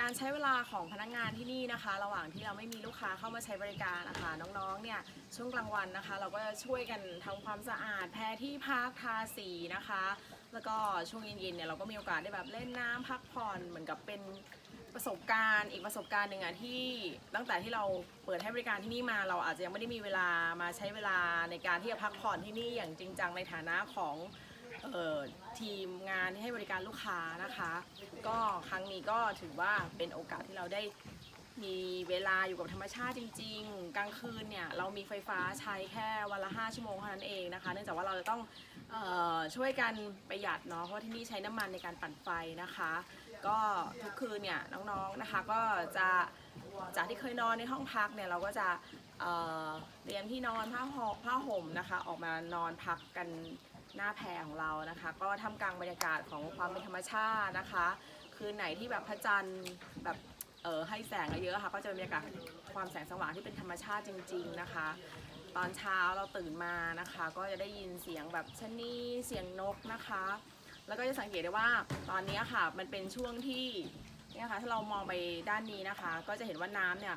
การใช้เวลาของพนักงานที่นี่นะคะ ระหว่างที่เราไม่มีลูกค้าเข้ามาใช้บริการนะคะน้องๆเนี่ยช่วงกลางวันนะคะ เราก็จะช่วยกันทำความสะอาดแพรที่พักทาสีนะคะ แล้วก็ช่วงเย็นๆเนี่ยเราก็มีโอกาสได้แบบเล่นน้ำพักผ่อนเหมือนกับเป็นประสบการณ์อีกประสบการณ์หนึ่งอะที่ตั้งแต่ที่เราเปิดให้บริการที่นี่มาเราอาจจะยังไม่ได้มีเวลามาใช้เวลาในการที่จะพักผ่อนที่นี่อย่างจริงจังในฐานะของ ทีมงานที่ให้บริการลูกค้านะคะ ก็ครั้งนี้ก็ถือว่าเป็นโอกาสที่เราได้ มีเวลาอยู่กับธรรมชาติจริง ๆ กลางคืนเนี่ยเรามีไฟฟ้าใช้แค่วันละ 5 ชั่วโมงเท่านั้นเองนะคะ เนื่องจากว่าเราจะต้องออช่วยกันประหยัดเนาะ เพราะที่นี่ใช้น้ำมันในการปั่นไฟนะคะ ก็ทุกคืนเนี่ยน้องๆนะคะก็จะจากที่เคยนอนในห้องพักเนี่ยเราก็จะเเตรียมที่นอนผ้าห่มผ้าห่มนะคะ ออกมานอนพักกันหน้าแพรของเรานะคะ ก็ทำกลางบรรยากาศของความเป็นธรรมชาตินะคะ คืนไหนที่แบบพระจันทร์แบบ ออให้แสงเยอะค่ะ ก็จะเป็นบรรยากาศความแสงสว่างที่เป็นธรรมชาติจริง ๆนะคะ ตอนเช้าเราตื่นมานะคะ ก็จะได้ยินเสียงแบบชะนีเสียงนกนะคะ แล้วก็จะสังเกตได้ว่าตอนนี้ค่ะมันเป็นช่วงที่เนี่ยค่ะถ้าเรามองไปด้านนี้นะคะ ก็จะเห็นว่าน้ำเนี่ย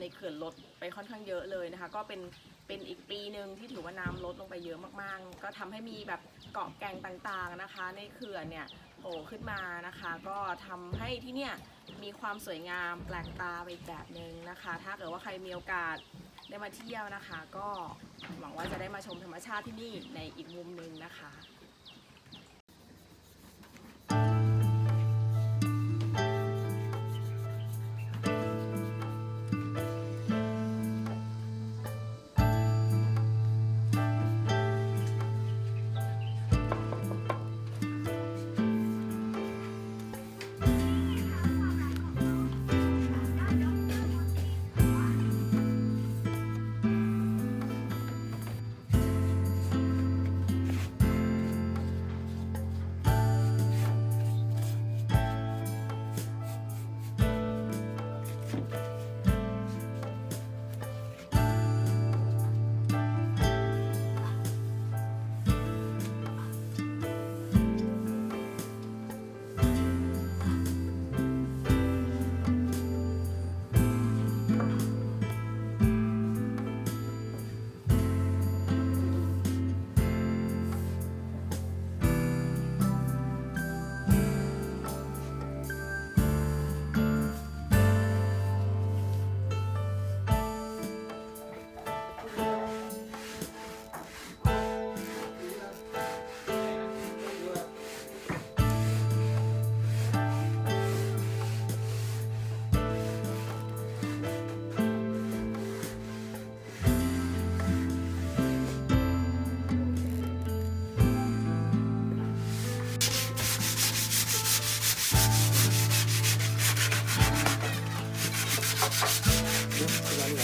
ในเขื่อนลดไปค่อนข้างเยอะเลยนะคะ ก็เป็น เป็นอีกปีหนึ่งที่ถือว่าน้ำลดลงไปเยอะมากๆ ก็ทำให้มีแบบเกาะแก่งต่างๆนะคะ ในเขื่อนเนี่ยโผล่ขึ้นมานะคะ ก็ทำให้ที่เนี่ยมีความสวยงามแปลกตาไปอีกแบบหนึ่งนะคะ ถ้าเกิดว่าใครมีโอกาสได้มาเที่ยวนะคะ ก็หวังว่าจะได้มาชมธรรมชาติที่นี่ในอีกมุมหนึ่งนะคะ 何が